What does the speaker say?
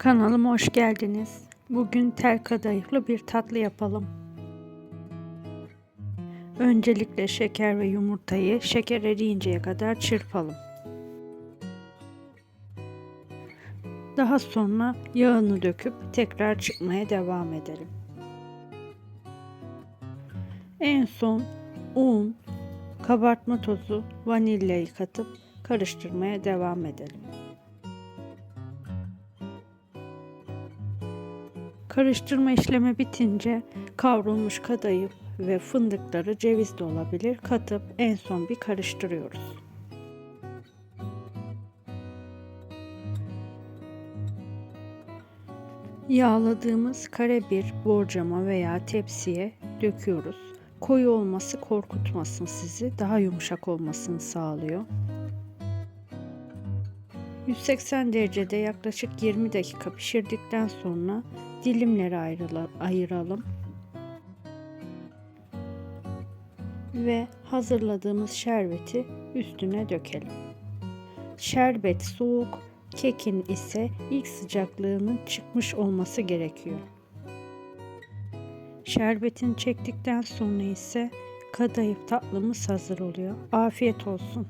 Kanalıma hoş geldiniz. Bugün tel kadayıflı bir tatlı yapalım. Öncelikle şeker ve yumurtayı şeker eriyinceye kadar çırpalım. Daha sonra yağını döküp tekrar çıkmaya devam edelim. En son un, kabartma tozu, vanilyayı katıp karıştırmaya devam edelim. Karıştırma işlemi bitince kavrulmuş kadayıf ve fındıkları ceviz de olabilir katıp en son bir karıştırıyoruz. Yağladığımız kare bir borcama veya tepsiye döküyoruz. Koyu olması korkutmasın sizi, daha yumuşak olmasını sağlıyor. 180 derecede yaklaşık 20 dakika pişirdikten sonra dilimlere ayıralım. Ve hazırladığımız şerbeti üstüne dökelim. Şerbet soğuk, kekin ise ilk sıcaklığının çıkmış olması gerekiyor. Şerbetin çektikten sonra ise kadayıf tatlımız hazır oluyor. Afiyet olsun.